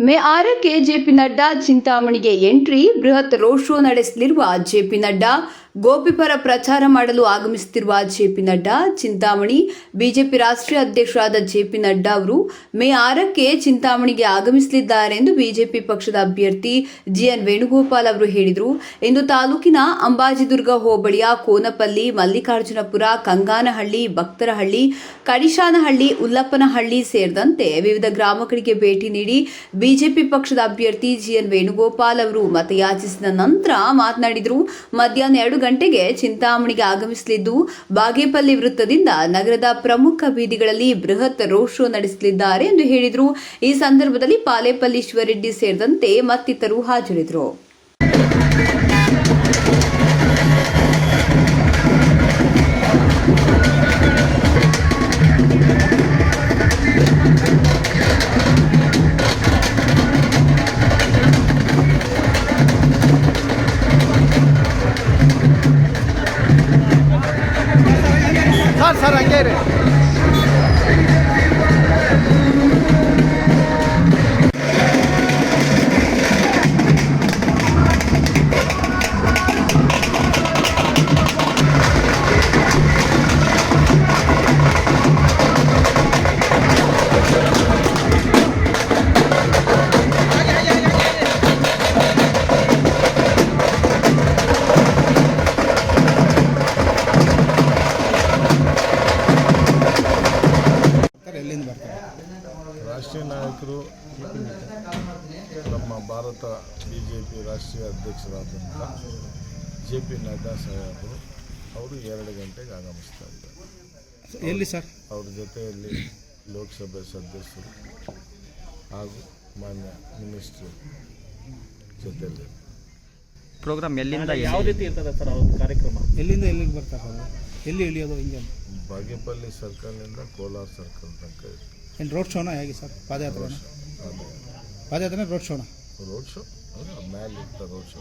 ಮೇ ಆರಕ್ಕೆ ಜೆಪಿ ನಡ್ಡಾ ಚಿಂತಾಮಣಿಗೆ ಎಂಟ್ರಿ ಬೃಹತ್ ರೋಡ್ ಶೋ ನಡೆಸಲಿರುವ ಜೆಪಿ ನಡ್ಡಾ. ಗೋಪಿಪರ ಪ್ರಚಾರ ಮಾಡಲು ಆಗಮಿಸುತ್ತಿರುವ ಜೆಪಿ ನಡ್ಡಾ, ಚಿಂತಾಮಣಿ, ಬಿಜೆಪಿ ರಾಷ್ಟ್ರೀಯ ಅಧ್ಯಕ್ಷರಾದ ಜೆಪಿ ನಡ್ಡಾ ಅವರು ಮೇ ಆರಕ್ಕೆ ಚಿಂತಾಮಣಿಗೆ ಆಗಮಿಸಲಿದ್ದಾರೆ ಎಂದು ಬಿಜೆಪಿ ಪಕ್ಷದ ಅಭ್ಯರ್ಥಿ ಜಿಎನ್ ವೇಣುಗೋಪಾಲ್ ಅವರು ಹೇಳಿದರು. ಇಂದು ತಾಲೂಕಿನ ಅಂಬಾಜಿದುರ್ಗ ಹೋಬಳಿಯ ಕೋನಪಲ್ಲಿ, ಮಲ್ಲಿಕಾರ್ಜುನಪುರ, ಕಂಗಾನಹಳ್ಳಿ, ಭಕ್ತರಹಳ್ಳಿ, ಕಡಿಶಾನಹಳ್ಳಿ, ಉಲ್ಲಪ್ಪನಹಳ್ಳಿ ಸೇರಿದಂತೆ ವಿವಿಧ ಗ್ರಾಮಗಳಿಗೆ ಭೇಟಿ ನೀಡಿ ಬಿಜೆಪಿ ಪಕ್ಷದ ಅಭ್ಯರ್ಥಿ ಜಿಎನ್ ವೇಣುಗೋಪಾಲ್ ಅವರು ಮತಯಾಚಿಸಿದ ನಂತರ ಮಾತನಾಡಿದರು. ಮಧ್ಯಾಹ್ನ ಎರಡು ಗಂಟೆಗೆ ಚಿಂತಾಮಣಿಗೆ ಆಗಮಿಸಲಿದ್ದು, ಬಾಗೇಪಲ್ಲಿ ವೃತ್ತದಿಂದ ನಗರದ ಪ್ರಮುಖ ಬೀದಿಗಳಲ್ಲಿ ಬೃಹತ್ ರೋಡ್ ಶೋ ನಡೆಸಲಿದ್ದಾರೆ ಎಂದು ಹೇಳಿದರು. ಈ ಸಂದರ್ಭದಲ್ಲಿ ಪಾಲೇಪಲ್ಲಿ ಶಿವರೆಡ್ಡಿ ಸೇರಿದಂತೆ ಮತ್ತಿತರರು ಹಾಜರಿದ್ದರು. ಸರ್ ಸರ್ ಹಂಗೆ ರೀ ನಾಯಕರು ನಮ್ಮ ಭಾರತ ಬಿ ಜೆ ಪಿ ರಾಷ್ಟ್ರೀಯ ಅಧ್ಯಕ್ಷರಾದಂಥ ಜೆ ಪಿ ನಡ್ಡಾ ಸಾಹೇಬರು ಅವರು ಎರಡು ಗಂಟೆಗೆ ಆಗಮಿಸ್ತಾ ಇದ್ದಾರೆ. ಎಲ್ಲಿ ಸರ್? ಅವ್ರ ಜೊತೆಯಲ್ಲಿ ಲೋಕಸಭೆ ಸದಸ್ಯರು ಹಾಗೂ ಮಾನ್ಯ ಮಿನಿಸ್ಟ್ರು ಜೊತೆಯಲ್ಲಿ. ಪ್ರೋಗ್ರಾಮ್ ಎಲ್ಲಿಂದ ಯಾವ ರೀತಿ ಇರ್ತದೆ ಸರ್ ಅವ್ರ ಕಾರ್ಯಕ್ರಮ? ಎಲ್ಲಿಂದ ಎಲ್ಲಿಗೆ ಬರ್ತಾರೆ ಎಲ್ಲಿ ಇಳಿಯೋದು ಹಿಂಗೆ ಬಾಗೇಪಲ್ಲಿ ಸರ್ಕಲ್ನಿಂದ ಕೋಲಾರ ಸರ್ಕಲ್ ತನಕ ಇದೆ. ಏನು ರೋಡ್ ಶೋನ ಹೇಗೆ ಸರ್? ಪಾದಯಾತ್ರೆನ? ಅದೇ ಪಾದಯಾತ್ರೆ. ರೋಡ್ ಶೋನ ರೋಡ್ ಶೋ ಮೇಲಿರ್ತ ರೋಡ್ ಶೋ